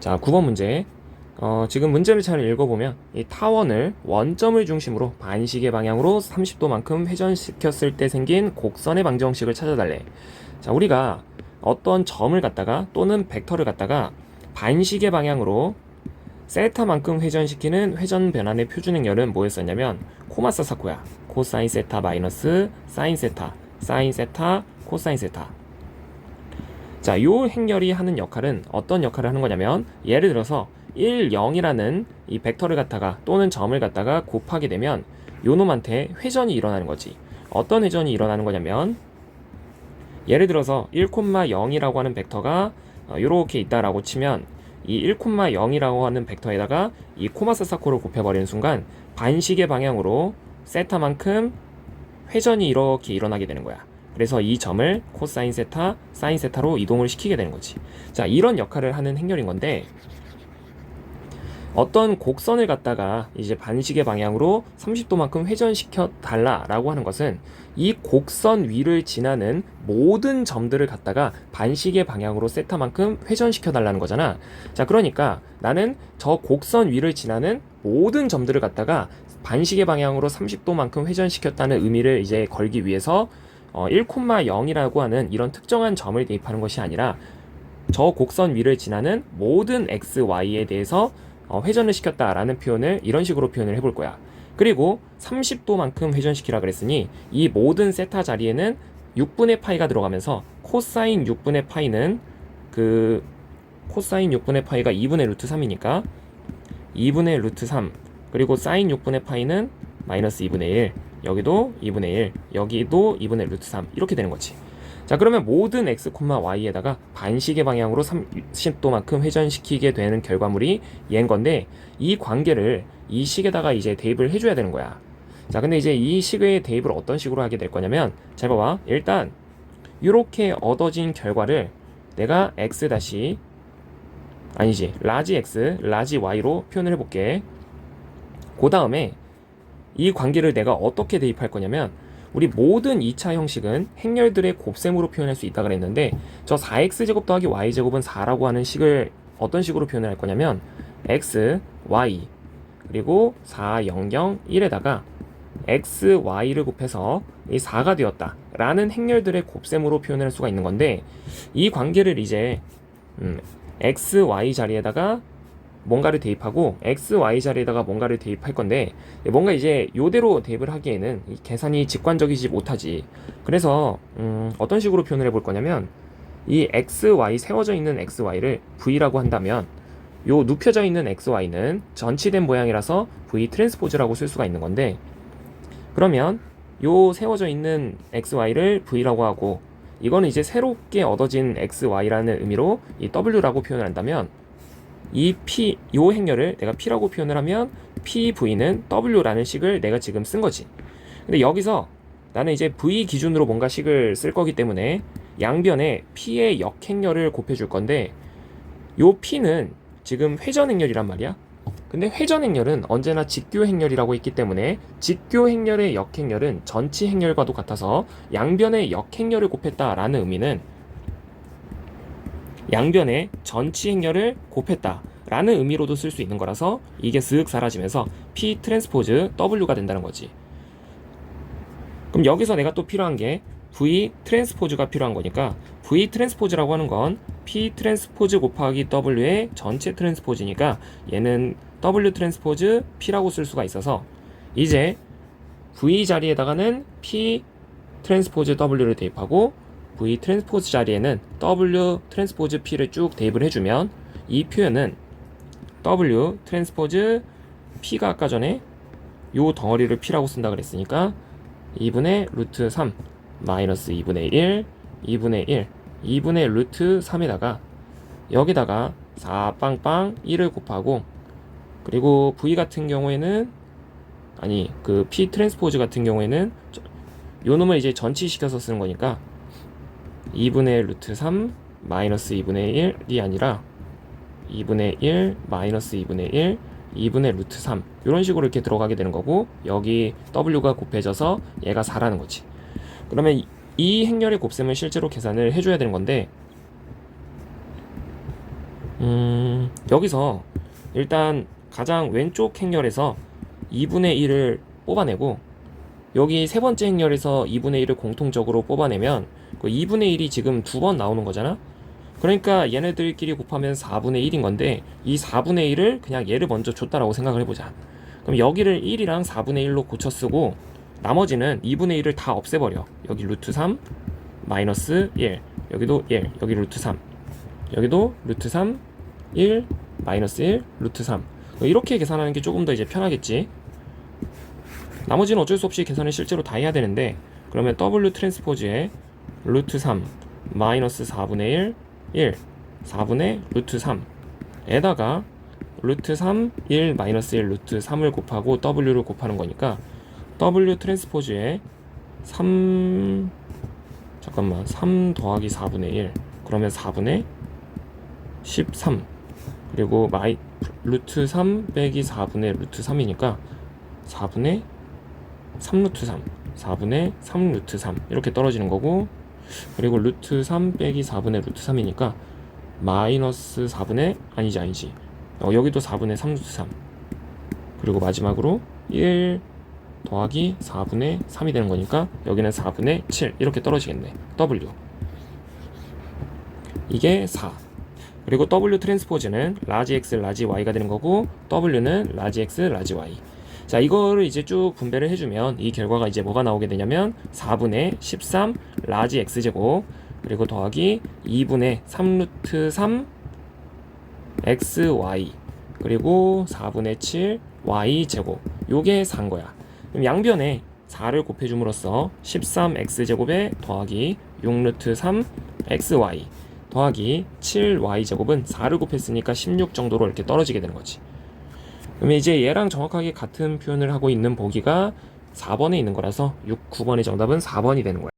자, 9번 문제. 어, 지금 문제를 잘 읽어보면 이 타원을 원점을 중심으로 반시계 방향으로 30도만큼 회전시켰을 때 생긴 곡선의 방정식을 찾아달래. 자, 우리가 어떤 점을 갖다가 또는 벡터를 갖다가 반시계 방향으로 세타만큼 회전시키는 회전 변환의 표준 행렬은 뭐였었냐면 코마사 사코야. 코사인 세타 마이너스 사인 세타, 사인 세타, 코사인 세타. 자, 요 행렬이 하는 역할은 어떤 역할을 하는 거냐면 예를 들어서 1, 0이라는 이 벡터를 갖다가 또는 점을 갖다가 곱하게 되면 요 놈한테 회전이 일어나는 거지. 어떤 회전이 일어나는 거냐면 예를 들어서 1,0이라고 하는 벡터가 이렇게 있다라고 치면 이 1,0이라고 하는 벡터에다가 이 코마사 사코를 곱해버리는 순간 반시계 방향으로 세타만큼 회전이 이렇게 일어나게 되는 거야. 그래서 이 점을 코사인 세타, 사인 세타로 이동을 시키게 되는 거지. 자, 이런 역할을 하는 행렬인 건데 어떤 곡선을 갖다가 이제 반시계 방향으로 30도만큼 회전시켜 달라라고 하는 것은 이 곡선 위를 지나는 모든 점들을 갖다가 반시계 방향으로 세타만큼 회전시켜 달라는 거잖아. 자, 그러니까 나는 저 곡선 위를 지나는 모든 점들을 갖다가 반시계 방향으로 30도만큼 회전시켰다는 의미를 이제 걸기 위해서 어, 1,0이라고 하는 이런 특정한 점을 대입하는 것이 아니라 저 곡선 위를 지나는 모든 x, y에 대해서 어, 회전을 시켰다라는 표현을 이런 식으로 표현을 해볼 거야. 그리고 30도만큼 회전시키라 그랬으니 이 모든 세타 자리에는 6분의 파이가 들어가면서 코사인 6분의 파이는 그 코사인 6분의 파이가 2분의 루트 3이니까 2분의 루트 3 그리고 사인 6분의 파이는 마이너스 2분의 1 여기도 2분의 1 여기도 2분의 루트 3 이렇게 되는 거지. 자 그러면 모든 x, y에다가 반시계 방향으로 30도만큼 회전시키게 되는 결과물이 얘인 건데 이 관계를 이 식에다가 이제 대입을 해줘야 되는 거야. 자 근데 이제 이 식의 대입을 어떤 식으로 하게 될 거냐면 잘 봐봐. 일단 이렇게 얻어진 결과를 내가 x 다시 아니지 라지 x 라지 y로 표현을 해볼게. 그 다음에 이 관계를 내가 어떻게 대입할 거냐면 우리 모든 2차 형식은 행렬들의 곱셈으로 표현할 수 있다 그랬는데 저 4x제곱 더하기 y제곱은 4라고 하는 식을 어떤 식으로 표현을 할 거냐면 x, y 그리고 4, 0, 0, 1에다가 x, y를 곱해서 이 4가 되었다 라는 행렬들의 곱셈으로 표현할 수가 있는 건데 이 관계를 이제 음, x, y 자리에다가 뭔가를 대입하고 x, y 자리에다가 뭔가를 대입할 건데 뭔가 이제 요대로 대입을 하기에는 이 계산이 직관적이지 못하지. 그래서 음, 어떤 식으로 표현을 해볼 거냐면 이 x, y 세워져 있는 x, y를 v라고 한다면 요 눕혀져 있는 x, y는 전치된 모양이라서 v 트랜스포즈라고 쓸 수가 있는 건데 그러면 요 세워져 있는 x, y를 v라고 하고 이거는 이제 새롭게 얻어진 x, y라는 의미로 이 w라고 표현을 한다면 이 P, 요 행렬을 내가 P라고 표현을 하면 PV는 W라는 식을 내가 지금 쓴 거지. 근데 여기서 나는 이제 V 기준으로 뭔가 식을 쓸 거기 때문에 양변에 P의 역행렬을 곱해줄 건데 요 P는 지금 회전 행렬이란 말이야. 근데 회전 행렬은 언제나 직교 행렬이라고 했기 때문에 직교 행렬의 역행렬은 전치 행렬과도 같아서 양변의 역행렬을 곱했다라는 의미는 양변의 전치 행렬을 곱했다. 라는 의미로도 쓸 수 있는 거라서 이게 쓱 사라지면서 P 트랜스포즈 W가 된다는 거지. 그럼 여기서 내가 또 필요한 게 V 트랜스포즈가 필요한 거니까 V 트랜스포즈라고 하는 건 P 트랜스포즈 곱하기 W의 전체 트랜스포즈니까 얘는 W 트랜스포즈 P라고 쓸 수가 있어서 이제 V 자리에다가는 P 트랜스포즈 W를 대입하고 V 트랜스포즈 자리에는 W 트랜스포즈 P를 쭉 대입을 해주면 이 표현은 W 트랜스포즈 P가 아까 전에 요 덩어리를 P라고 쓴다 그랬으니까 2분의 루트 3 마이너스 2분의 1 2분의 1 2분의 루트 3에다가 여기다가 4 빵빵 1을 곱하고 그리고 V 같은 경우에는 아니 그 P 트랜스포즈 같은 경우에는 요 놈을 이제 전치시켜서 쓰는 거니까 2분의 루트 3 마이너스 2분의 1이 아니라 2분의 1 마이너스 2분의 1 2분의 루트 3 이런 식으로 이렇게 들어가게 되는 거고 여기 w가 곱해져서 얘가 4라는 거지. 그러면 이- 이 행렬의 곱셈을 실제로 계산을 해줘야 되는 건데 음 여기서 일단 가장 왼쪽 행렬에서 2분의 1을 뽑아내고 여기 세 번째 행렬에서 2분의 1을 공통적으로 뽑아내면 그 2분의 1이 지금 두 번 나오는 거잖아? 그러니까 얘네들끼리 곱하면 4분의 1인 건데 이 4분의 1을 그냥 얘를 먼저 줬다라고 생각을 해보자. 그럼 여기를 1이랑 4분의 1로 고쳐 쓰고 나머지는 2분의 1을 다 없애버려. 여기 루트 3 마이너스 1 여기도 1 여기 루트 3 여기도 루트 3 1 마이너스 1 루트 3 이렇게 계산하는 게 조금 더 이제 편하겠지. 나머지는 어쩔 수 없이 계산을 실제로 다 해야 되는데 그러면 W 트랜스포즈에 루트 3 마이너스 4분의 1 1 4분의 루트 3 에다가 루트 3 1 마이너스 1 루트 3을 곱하고 W를 곱하는 거니까 W 트랜스포즈에 3 잠깐만 3 더하기 4분의 1 그러면 4분의 13 그리고 마이 루트 3 빼기 4분의 루트 3이니까 4분의 3루트 3 4분의 3루트 3 이렇게 떨어지는 거고 그리고 루트 3 빼기 4분의 루트 3이니까 마이너스 4분의 아니지 아니지. 어, 여기도 4분의 3루트 3 그리고 마지막으로 1 더하기 4분의 3이 되는 거니까 여기는 4분의 7 이렇게 떨어지겠네. W. 이게 4 그리고 W 트랜스포즈는 라지 X 라지 Y가 되는 거고 W는 라지 X 라지 Y 자 이거를 이제 쭉 분배를 해주면 이 결과가 이제 뭐가 나오게 되냐면 4분의 13 라지 X제곱 그리고 더하기 2분의 3루트 3 XY 그리고 4분의 7 Y제곱 요게 4인 거야 그럼 양변에 4를 곱해줌으로써 13x제곱에 더하기 6루트 3 xy 더하기 7y제곱은 4를 곱했으니까 16 정도로 이렇게 떨어지게 되는 거지. 그러면 이제 얘랑 정확하게 같은 표현을 하고 있는 보기가 4번에 있는 거라서 6, 9번의 정답은 4번이 되는 거야.